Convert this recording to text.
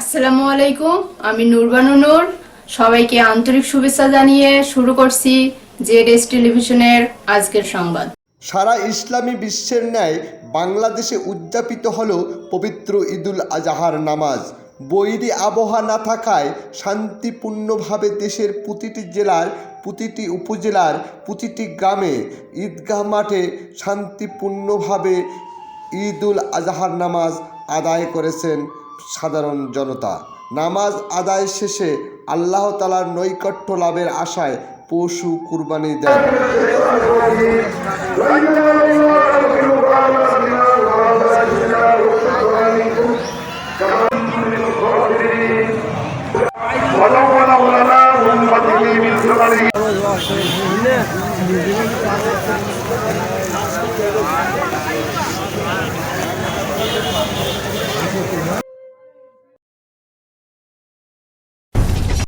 আসসালামু আলাইকুম, আমি নুরবানু নূর। সবাইকে আন্তরিক শুভেচ্ছা জানিয়ে শুরু করছি জেড টেলিভিশনের আজকের সংবাদ। সারা ইসলামী বিশ্বের ন্যায় বাংলাদেশে উদযাপিত হল পবিত্র ঈদুল আজহার নামাজ। বৈরী আবহাওয়া না থাকায় শান্তিপূর্ণভাবে দেশের প্রতিটি জেলার, প্রতিটি উপজেলার, প্রতিটি গ্রামে ঈদগাহ মাঠে শান্তিপূর্ণভাবে ঈদুল আজহার নামাজ আদায় করেছেন সাধারণ জনতা। নামাজ আদায় শেষে আল্লাহ তালার নৈকট্য লাভের আশায় পশু কুরবানি দেন।